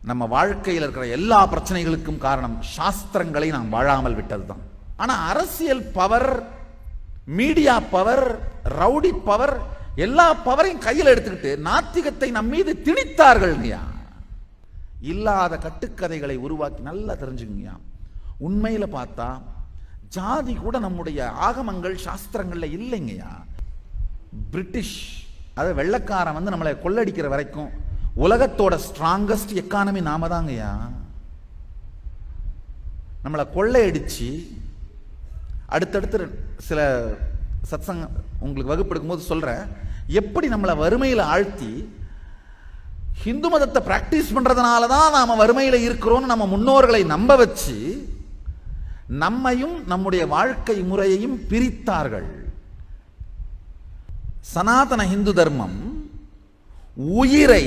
நம்ம வாழ்க்கையில் இருக்கிற எல்லா பிரச்சனைகளுக்கும் காரணம் சாஸ்திரங்களை நாம் வாழாமல் விட்டது தான் ஆனால் அரசியல் power media power rowdy power எல்லா பவரையும் கையில் எடுத்துக்கிட்டு நாத்திகத்தை நம் மீது திணித்தார்கள்ங்கய்யா இல்லாத கட்டுக்கதைகளை உருவாக்கி நல்லா தெரிஞ்சுங்கய்யா உண்மையில் பார்த்தா ஜாதி கூட நம்முடைய ஆகமங்கள் சாஸ்திரங்களில் இல்லைங்கய்யா. பிரிட்டிஷ் அதை வெள்ளக்காரன் வந்து நம்மளை கொள்ளடிக்கிற வரைக்கும் உலகத்தோட ஸ்ட்ராங்கஸ்ட் எக்கானமி நாம தாங்கய்யா நம்மளை கொள்ளையடிச்சு அடுத்தடுத்து சில சத்சங்க உங்களுக்கு வகுப்பு எடுக்கும்போது சொல்கிறேன் எப்படி நம்மளை வறுமையில் ஆழ்த்தி ஹிந்து மதத்தை ப்ராக்டிஸ் பண்ணுறதுனால தான் நாம் வறுமையில் இருக்கிறோம்னு நம்ம முன்னோர்களை நம்ப வச்சு நம்மையும் நம்முடைய வாழ்க்கை முறையையும் பிரித்தார்கள். சனாதன ஹிந்து தர்மம் உயிரை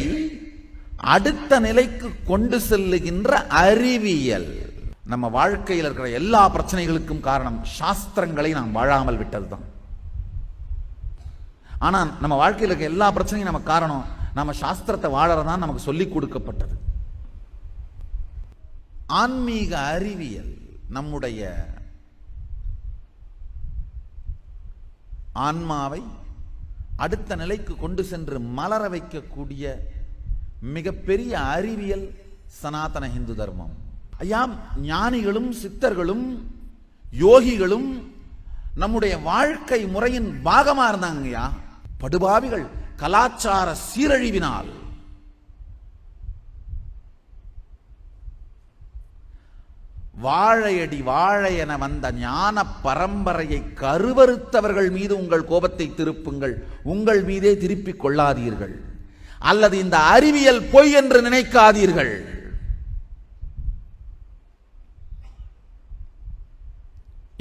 அடுத்த நிலைக்கு கொண்டு செல்லுகின்ற அறிவியல். நம்ம வாழ்க்கையில் இருக்கிற எல்லா பிரச்சனைகளுக்கும் காரணம் சாஸ்திரங்களை நாம் வாழாமல் விட்டதுதான். ஆனால் நம்ம வாழ்க்கையில் இருக்க எல்லா பிரச்சனையும் நமக்கு காரணம் நம்ம சாஸ்திரத்தை வாழறதான் நமக்கு சொல்லிக் கொடுக்கப்பட்டது. ஆன்மீக அறிவியல் நம்முடைய ஆன்மாவை அடுத்த நிலைக்கு கொண்டு சென்று மலர வைக்கக்கூடிய மிகப்பெரிய அறிவியல் சனாதன ஹிந்து தர்மம். ஐயா ஞானிகளும் சித்தர்களும் யோகிகளும் நம்முடைய வாழ்க்கை முறையின் பாகமா இருந்தாங்கய்யா படுபாவிகள் கலாச்சார சீரழிவினால். வாழையடி வாழை என வந்த ஞான பரம்பரையை கருவறுத்தவர்கள் மீது உங்கள் கோபத்தை திருப்புங்கள். உங்கள் மீதே திருப்பிக் கொள்ளாதீர்கள். அல்லது இந்த அறிவியல் பொய் என்று நினைக்காதீர்கள்.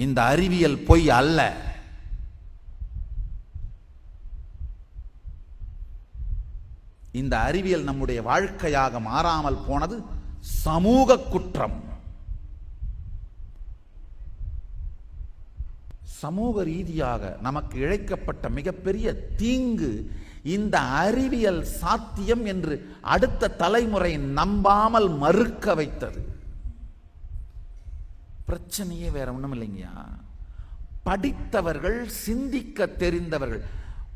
இந்த அறிவியல் பொய் அல்ல. இந்த அறிவியல் நம்முடைய வாழ்க்கையாக மாறாமல் போனது சமூக குற்றம். சமூக ரீதியாக நமக்கு இழைக்கப்பட்ட மிகப்பெரிய தீங்கு இந்த அறிவியல் சாத்தியம் என்று அடுத்த தலைமுறை நம்பாமல் மறுக்க வைத்தது. பிரச்சனையே வேற ஒண்ணும் இல்லைங்கய்யா. படித்தவர்கள் சிந்திக்க தெரிந்தவர்கள்.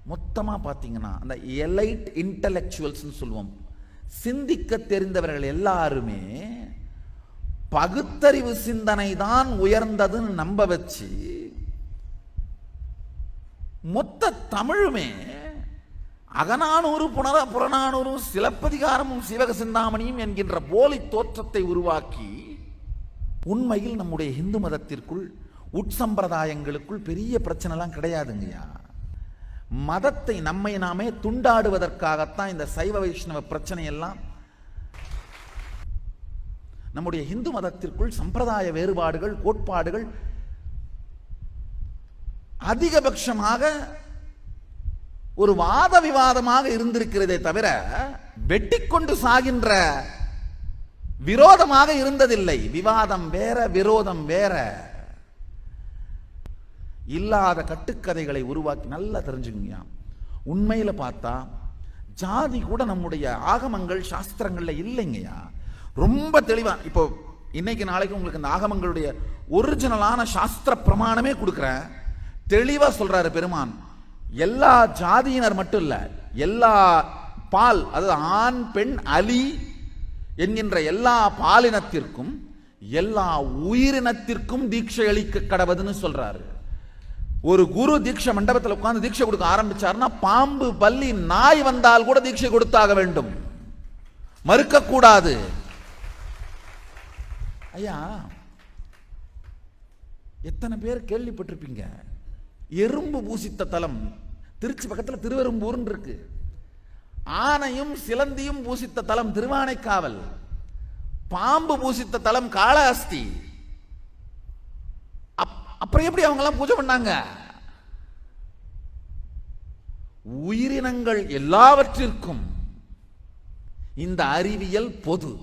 மொத்தமாக பார்த்தீங்கன்னா அந்த எலைட் இன்டலெக்சுவல்ஸ் சொல்லுவோம். சிந்திக்க தெரிந்தவர்கள் எல்லாருமே பகுத்தறிவு சிந்தனை தான் உயர்ந்ததுன்னு நம்ப வச்சு மொத்த தமிழுமே அகநானூறு புனர புறநானூறும் சிலப்பதிகாரமும் சிவக சிந்தாமணியும் என்கின்ற போலி தோற்றத்தை உருவாக்கி உண்மையில் நம்முடைய இந்து மதத்திற்குள் உட்சம்பிரதாயங்களுக்குள் பெரிய பிரச்சனைலாம் கிடையாதுங்கய்யா. மதத்தை நம்மை நாமே துண்டாடுவதற்காகத்தான் இந்த சைவ வைஷ்ணவ பிரச்சனை எல்லாம் நம்முடைய இந்து மதத்திற்குள் சம்பிரதாய வேறுபாடுகள் கோட்பாடுகள் அதிகபட்சமாக ஒரு வாத விவாதமாக இருந்திருக்கிறதே தவிர வெட்டிக்கொண்டு சாகின்ற விரோதமாக இருந்ததில்லை. விவாதம் வேற விரோதம் வேற. இல்லாத கட்டுக்கதைகளை உருவாக்கி நல்லா தெரிஞ்சுக்கங்க உண்மையில பார்த்தா ஜாதி கூட நம்முடைய ஆகமங்கள் சாஸ்திரங்கள்ல இல்லைங்கய்யா. ரொம்ப தெளிவா இப்போ இன்னைக்கு நாளைக்கு உங்களுக்கு இந்த ஆகமங்களுடைய ஒரிஜினலான சாஸ்திர பிரமாணமே கொடுக்குறேன். தெளிவா சொல்றாரு பெருமான். எல்லா ஜாதியினர் மட்டும் இல்லை எல்லா பால் அதாவது ஆண் பெண் அலி என்கின்ற எல்லா பாலினத்திற்கும் எல்லா உயிரினத்திற்கும் தீட்சை அளிக்க கடவுதுன்னு சொல்றாரு. ஒரு குரு தீட்சை மண்டபத்தில் உட்கார்ந்து தீட்சை கொடுக்க ஆரம்பிச்சாருன்னா பாம்பு பல்லி நாய் வந்தால் கூட தீட்சை கொடுத்தாக வேண்டும். மறுக்க கூடாது. ஐயா எத்தனை பேர் கேள்விப்பட்டிருப்பீங்க? எறும்பு பூசித்த தலம். திருச்சி பக்கத்தில் திருவெரும்பூர்னு இருக்கு. ஆனையும் சிலந்தியும் பூசித்த தலம் திருவானைக்காவல். பாம்பு பூசித்த தலம் காளஹஸ்தி. அப்- அப்புறம் எப்படி அவங்க எல்லாம் பூஜை பண்ணாங்க? உயிரினங்கள் எல்லாவற்றிற்கும் இந்த அறிவியல் பொது.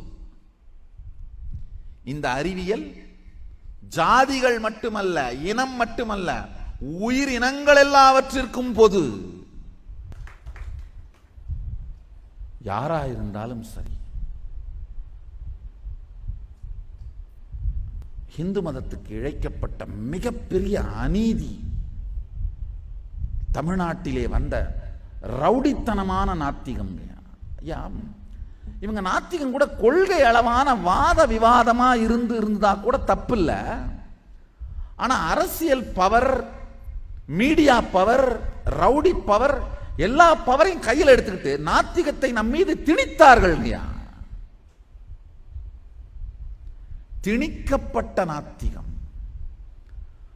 இந்த அறிவியல் ஜாதிகள் மட்டுமல்ல இனம் மட்டுமல்ல உயிர் இனங்கள் எல்லாவற்றிற்கும் பொது. யாரா இருந்தாலும் சரி. இந்து மதத்துக்கு இழைக்கப்பட்ட மிகப்பெரிய அநீதி. தமிழ்நாட்டிலே வந்த ரவுடித்தனமான நாத்திகம். இவங்க நாத்திகம் கூட கொள்கை அளவான வாத விவாதமா இருந்து இருந்தால் கூட தப்பில்லை. ஆனா அரசியல் power media power rowdy power எல்லா பவரையும் கையில் எடுத்துக்கிட்டு நாத்திகத்தை நம் மீது திணித்தார்கள் இல்லையா திணிக்கப்பட்ட நாத்திகம்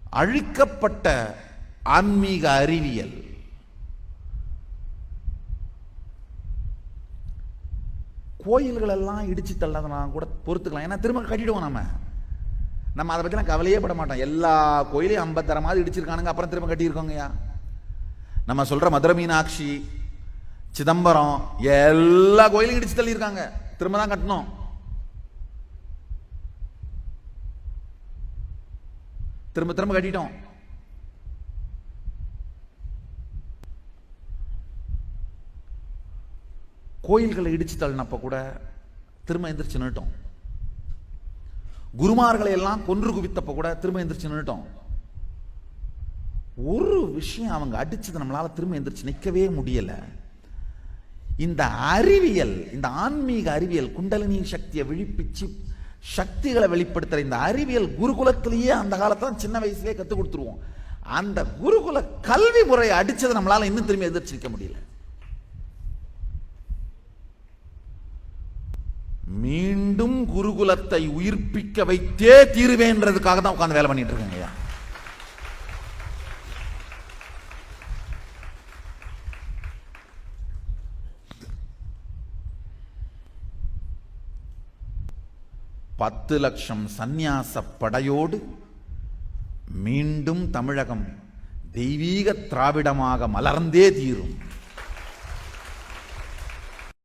அழிக்கப்பட்ட ஆன்மீக அறிவியல். கோயில்கள் எல்லாம் இடிச்சு தள்ளதனா கூட பொறுத்துக்கலாம். ஏன்னா திரும்ப கட்டிடுவோம் நம்ம நம்ம அதை பற்றிலாம் கவலையே பட மாட்டோம். எல்லா கோயிலையும் ஐம்பத்தரமாவது இடிச்சிருக்கானுங்க அப்புறம் திரும்ப கட்டியிருக்கோங்கய்யா. நம்ம சொல்கிற மதுரை மீனாட்சி சிதம்பரம் எல்லா கோயிலையும் இடிச்சு தள்ளியிருக்காங்க. திரும்ப தான் கட்டணும். திரும்ப திரும்ப கட்டிட்டோம். கோயில்களை இடிச்சு தள்ளினப்ப கூட திரும்ப எந்திரிச்சு நின்றுட்டோம் குருமார்களை எல்லாம் கொன்று குவித்தப்ப கூட திரும்ப எந்திரிச்சு நின்றுட்டோம் ஒரு விஷயம் அவங்க அடிச்சது நம்மளால திரும்ப எந்திரிச்சு நிற்கவே முடியல. இந்த அறிவியல் இந்த ஆன்மீக அறிவியல் குண்டலினி சக்தியை விழிப்பிச்சு சக்திகளை வெளிப்படுத்துற இந்த அறிவியல் குருகுலத்திலேயே அந்த காலத்துல சின்ன வயசுலேயே கற்றுக் கொடுத்துருவோம். அந்த குருகுல கல்வி முறையை அடிச்சது நம்மளால இன்னும் திரும்பி எதிர்த்து நிற்க முடியல. மீண்டும் குருகுலத்தை உயிர்ப்பிக்க வைத்தே தீருவேன்றதுக்காக தான் உட்காந்து வேலை பண்ணிட்டு இருக்காங்க ஐயா. பத்து லட்சம் சந்நியாச படையோடு மீண்டும் தமிழகம் தெய்வீக திராவிடமாக மலர்ந்தே தீரும்.